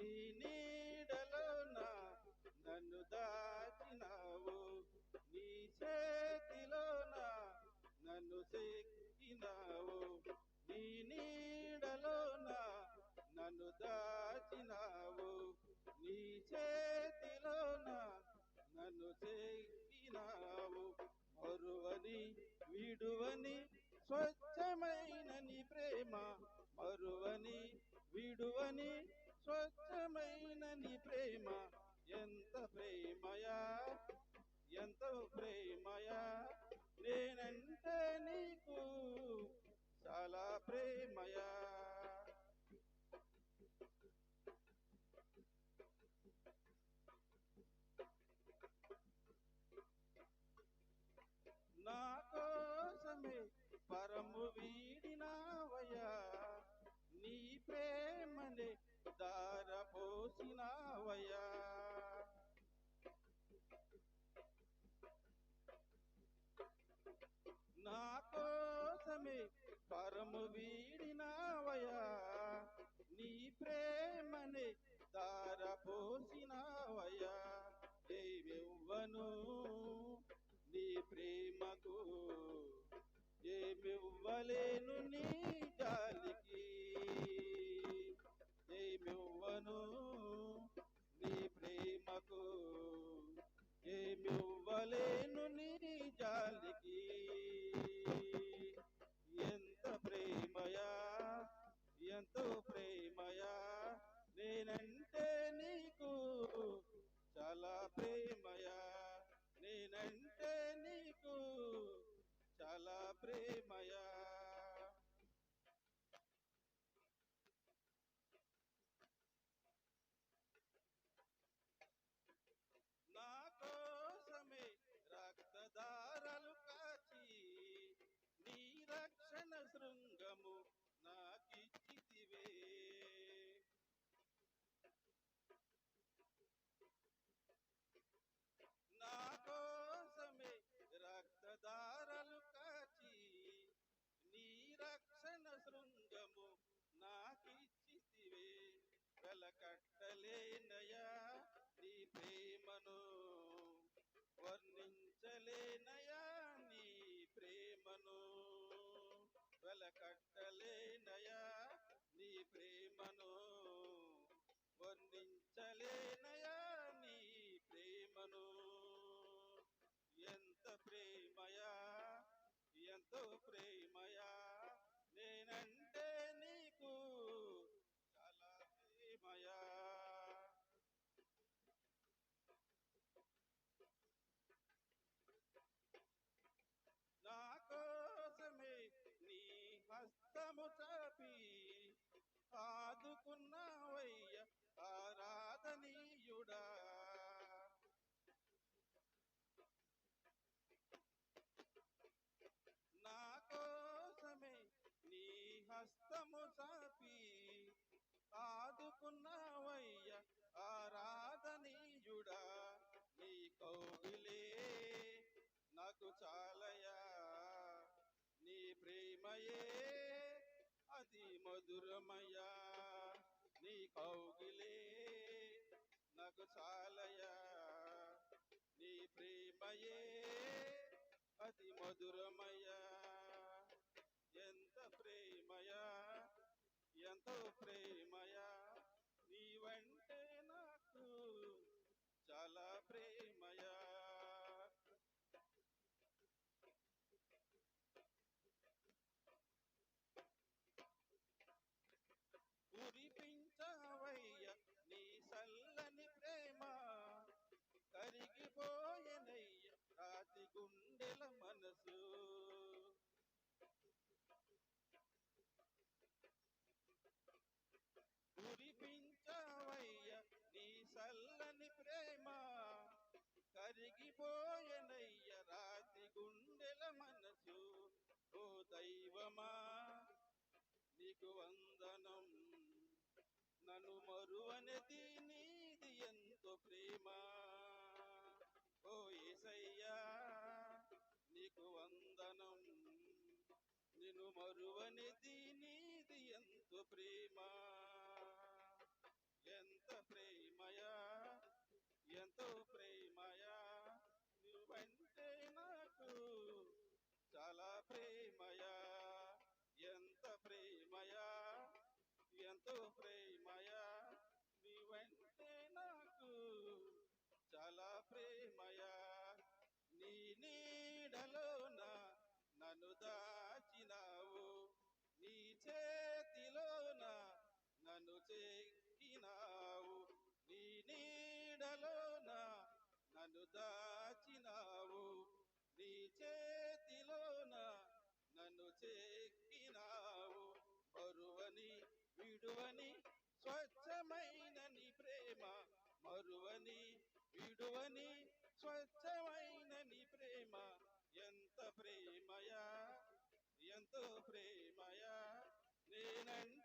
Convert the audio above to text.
నీ నీడలోన నన్ను దాచినావు. నీ చేతిలోన నన్ను చెక్కినావు నీ నీడలోన నన్ను దాచినావు. నీ చేతిలోన నన్ను చెక్కినావు మరువని విడువని స్వచ్ఛమైన స్వచ్ఛమైన నీ ప్రేమ ఎంత ప్రేమయా ఎంత ప్రేమయా. నేనంటే నీకు చాలా ప్రేమయా. నా కోసమే పరము వీడినావయా నీ ప్రేమ పోసినావయ్యా నా కోసమే పరము వీడినావయ్యా. నీ ప్రేమని దార పోసినావయ్యా. ఏమివ్వను నీ ప్రేమకు? ఏమివ్వలే ప్రేమయా? నేనంటే నీకు చాలా ప్రేమయా? నేనంటే నీకు చాలా ప్రేమయా నా కోసమే రక్తదారలు కాచి నీ రక్షణ శృంగము నాకిచ్చితివే నా కోసమే రక్తదారలు కాచి నీ రక్షణ శృంగము నాకిచ్చితివే వెలకట్టలేనయా నీ ప్రేమను వర్ణించలేనయా నీ ప్రేమను వెలకట్టలేనయా నీ ప్రేమను వర్ణించలేనయా నీ ప్రేమను. ఎంత ప్రేమయా ఎంతో ప్రేమయా మధురమయ్యా నీ కౌగిలే నాకు చాలయా నీ ప్రేమయే అతి మధురమయ్యా నీకు వందనం. నన్ను మరువనిది నీది ఎంతో ప్రేమ. ఓ ఏసయ్యా నీకు వందనం. నిన్ను మరువనిది నీది ఎంతో ప్రేమా. విడువని స్వచ్ఛమైన నీ ప్రేమ మరువని విడువని స్వచ్ఛమైన నీ ప్రేమ. ఎంత ప్రేమయా ఎంతో ప్రేమయా నేనండి